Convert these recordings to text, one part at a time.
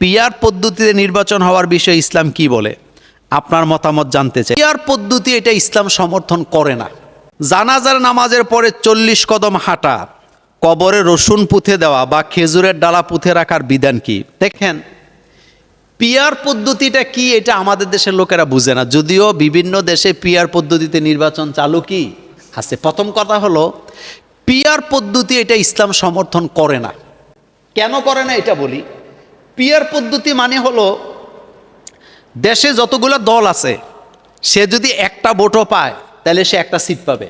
Peer পদ্ধতিতে নির্বাচন হওয়ার বিষয়ে ইসলাম কি বলে? আপনার মতামত জানতে চাই। পিয়ার পদ্ধতি এটা ইসলাম সমর্থন করে না। জানাজার নামাজের পরে চল্লিশ কদম হাঁটা, কবরে রসুন পুঁথে দেওয়া বা খেজুরের ডালা পুঁথে রাখার বিধান কি? দেখেন পিয়ার পদ্ধতিটা কি এটা আমাদের দেশের লোকেরা বুঝে না। যদিও বিভিন্ন দেশে পিয়ার পদ্ধতিতে নির্বাচন চালু কি? আছে। প্রথম কথা হলো পিয়ার পদ্ধতি এটা ইসলাম সমর্থন করে না। কেন করে না এটা বলি? পিয়ার পদ্ধতি মানে হলো, দেশে যতগুলো দল আছে, সে যদি একটা ভোটও পায়, তাহলে সে একটা সিট পাবে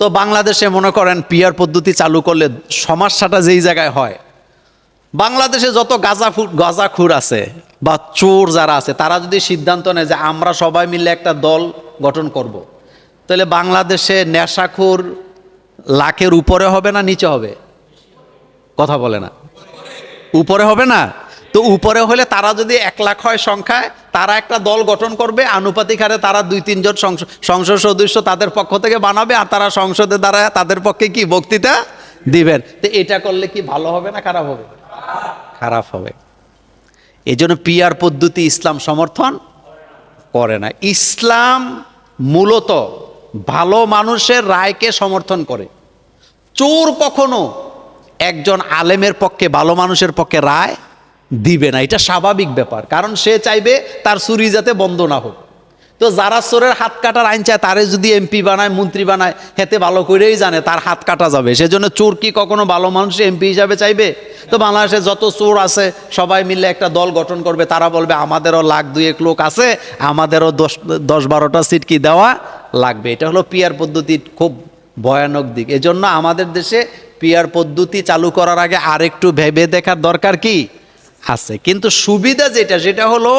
তো বাংলাদেশে মনে করেন পিয়ার পদ্ধতি চালু করলে সমস্যাটা যেই জায়গায় হয়, বাংলাদেশে যত গাঁজাফুর গাঁজাখুর আছে বা চোর যারা আছে, তারা যদি সিদ্ধান্ত নেয় যে আমরা সবাই মিলে একটা দল গঠন করব। তাহলে বাংলাদেশে নেশাখুর লাখের উপরে হবে না, নিচে হবে কথা বলে না উপরে হবে না? তো উপরে হলে তারা যদি এক লাখ হয় সংখ্যায়, তারা একটা দল গঠন করবে, আনুপাতিক হারে তারা দুই তিনজন সংস- সংসদ সদস্য তাদের পক্ষ থেকে বানাবে, আর তারা সংসদে দ্বারা তাদের পক্ষে কি বক্তৃতা দিবেন? তো এটা করলে কি ভালো হবে না খারাপ হবে? খারাপ হবে। এই জন্য পিয়ার পদ্ধতি ইসলাম সমর্থন করে না। ইসলাম মূলত ভালো মানুষের রায়কে সমর্থন করে। চোর কখনো একজন আলেমের পক্ষে, ভালো মানুষের পক্ষে রায় দিবে না। এটা স্বাভাবিক ব্যাপার, কারণ সে চাইবে তার চুরি যাতে বন্ধ না হোক। তো যারা চোরের হাত কাটার আইন চায়, তারে যদি এমপি বানায়, মন্ত্রী বানায়, হেতে ভালো করেই জানে তার হাত কাটা যাবে। সেজন্য চোর কি কখনো ভালো মানুষ এমপি হিসাবে চাইবে? তো বাংলাদেশে যত চোর আছে, সবাই মিলে একটা দল গঠন করবে। তারা বলবে, আমাদেরও লাখ দুয়েক লোক আছে, আমাদেরও দশ দশ বারোটা সিট কি দেওয়া লাগবে? এটা হলো পিয়ার পদ্ধতির খুব ভয়ানক দিক। এজন্য আমাদের দেশে পিয়ার পদ্ধতি চালু করার আগে আরেকটু ভেবে দেখার দরকার কি? আছে। কিন্তু সুবিধা যেটা, সেটা হলো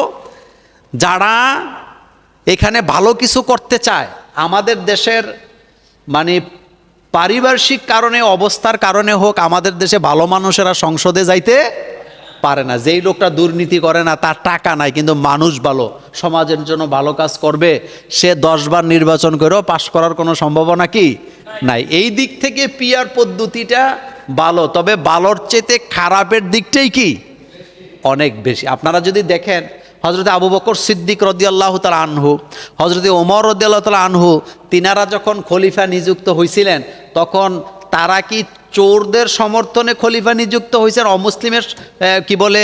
যারা এখানে ভালো কিছু করতে চায়, আমাদের দেশের মানে পারিপার্শ্বিক কারণে, অবস্থার কারণে হোক, আমাদের দেশে ভালো মানুষেরা সংসদে যাইতে পারে না। যেই লোকটা দুর্নীতি করে না, তার টাকা নাই, কিন্তু মানুষ ভালো, সমাজের জন্য ভালো কাজ করবে, সে দশবার নির্বাচন করেও পাশ করার কোনো সম্ভাবনা কি? নাই। এই দিক থেকে পিয়ার পদ্ধতিটা ভালো, তবে ভালোর চেতে খারাপের দিকটাই কি? অনেক বেশি। আপনারা যদি দেখেন হজরত আবু বকর সিদ্দিক রদি আল্লাহ তালা আনহু হজরত ওমর রদি আল্লাহ তালা আনহু, তিনারা যখন খলিফা নিযুক্ত হয়েছিলেন তখন তারা কি চোরদের সমর্থনে খলিফা নিযুক্ত হয়েছেন অমুসলিমের কি বলে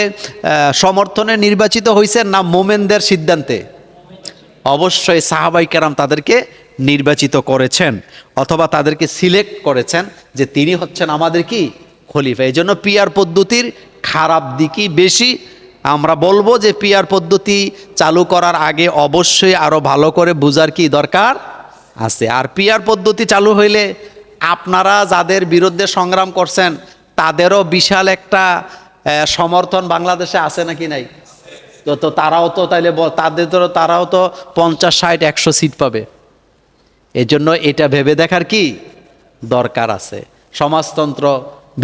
সমর্থনে নির্বাচিত হয়েছেন না মোমেনদের সিদ্ধান্তে? অবশ্যই সাহাবাই কেরাম তাদেরকে নির্বাচিত করেছেন অথবা তাদেরকে সিলেক্ট করেছেন যে তিনি হচ্ছেন আমাদের কি? খলিফা। এই জন্য পিয়ার পদ্ধতির খারাপ দিকই বেশি। আমরা বলব যে পিয়ার পদ্ধতি চালু করার আগে অবশ্যই আরও ভালো করে বুঝার কি দরকার আছে। আর পিয়ার পদ্ধতি চালু হইলে আপনারা যাদের বিরুদ্ধে সংগ্রাম করছেন, তাদেরও বিশাল একটা সমর্থন বাংলাদেশে আছে নাকি নাই? তো তারাও তো তাইলে তাদের তো, তারাও তো পঞ্চাশ, ষাট, একশো সিট পাবে। এই জন্য এটা ভেবে দেখার কি দরকার আছে। সমাজতন্ত্র,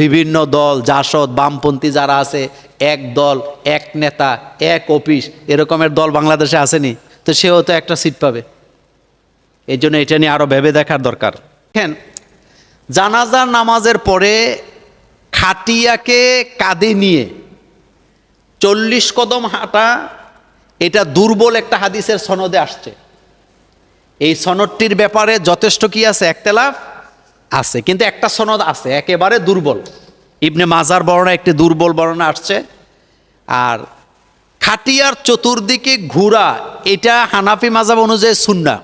বিভিন্ন দল, জাসদ, বামপন্থী যারা আছে, এক দল, এক নেতা, এক অফিস, এরকমের দল বাংলাদেশে আসেনি, তো সেও তো একটা সিট পাবে। এই জন্য এটা নিয়ে আরও ভেবে দেখার দরকার। দেখেন জানাজার নামাজের পরে খাটিয়াকে কাঁধে নিয়ে চল্লিশ কদম হাঁটা, এটা দুর্বল একটা হাদিসের সনদে আসছে। এই সনদটির ব্যাপারে যথেষ্ট কি আছে? একতেলাফ আছে, কিন্তু একটা সনদ আছে, একেবারে দুর্বল। ইবনে মাজার বর্ণনা একটি দুর্বল বর্ণনা আসছে। আর খাটিয়ার চতুর্দিকে ঘুরা এটা হানাফি মাজাব অনুযায়ী সুন্না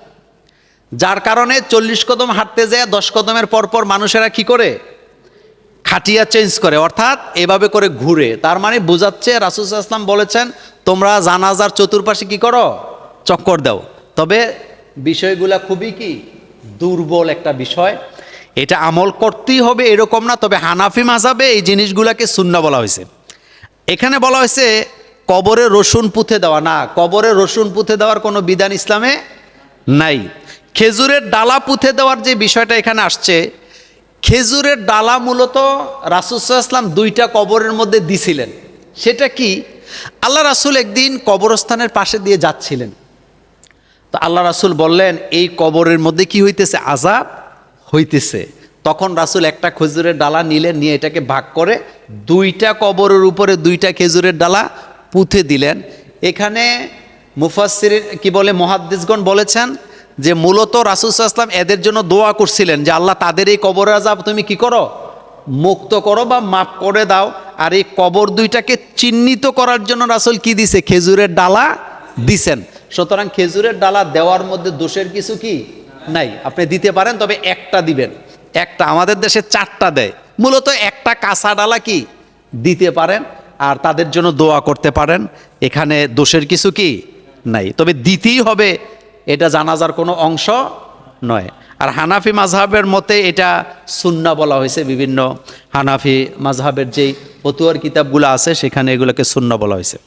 যার কারণে চল্লিশ কদম হাঁটতে যায়, দশ কদমের পরপর মানুষেরা কি করে? খাটিয়া চেঞ্জ করে, অর্থাৎ এভাবে করে ঘুরে। তার মানে বোঝাচ্ছে রাসুস ইসলাম বলেছেন, তোমরা জানাজার চতুর্পাশে কি করো? চক্কর দাও। তবে বিষয়গুলা খুবই কি? দুর্বল একটা বিষয়। এটা আমল করতেই হবে এরকম না, তবে হানাফি মাজাবে এই জিনিসগুলাকে শূন্য বলা হয়েছে। এখানে বলা হয়েছে, কবরে রসুন পুঁথে দেওয়া। না, কবরে রসুন পুঁথে দেওয়ার কোনো বিধান ইসলামে নাই। খেজুরের ডালা পুঁথে দেওয়ার যে বিষয়টা এখানে আসছে, খেজুরের ডালা মূলত রাসুসাল্লাম দুইটা কবরের মধ্যে দিছিলেন। সেটা কি? আল্লাহ রাসুল একদিন কবরস্থানের পাশে দিয়ে যাচ্ছিলেন। তো আল্লাহ রাসুল বললেন, এই কবরের মধ্যে কি হইতেছে? আজাব হইতেছে। তখন রাসুল একটা খেজুরের ডালা নিলেন, নিয়ে এটাকে ভাগ করে দুইটা কবরের উপরে দুইটা খেজুরের ডালা পুঁথে দিলেন। এখানে মুফাসসির কি বলে, মহাদ্দিসগণ বলেছেন যে, মূলত রাসুল সাল্লাম এদের জন্য দোয়া করছিলেন যে, আল্লাহ, তাদের এই কবরের আজাব তুমি কি করো? মুক্ত করো বা মাফ করে দাও। আর এই কবর দুইটাকে চিহ্নিত করার জন্য রাসুল কি দিছে? খেজুরের ডালা দিছেন। সুতরাং খেজুরের ডালা দেওয়ার মধ্যে দোষের কিছু কি? নাই। আপনি দিতে পারেন, তবে একটা দিবেন। একটা আমাদের দেশে চারটা দেয়। মূলত একটা কাঁচা ডালা কি? দিতে পারেন আর তাদের জন্য দোয়া করতে পারেন। এখানে দোষের কিছু কি? নাই। তবে দিতেই হবে, এটা জানাজার কোনো অংশ নয়। আর হানাফি মাঝহাবের মতে এটা সুন্না বলা হয়েছে বিভিন্ন হানাফি মাঝহাবের যেই ফতুয়ার কিতাবগুলো আছে, সেখানে এগুলোকে সুন্না বলা হয়েছে।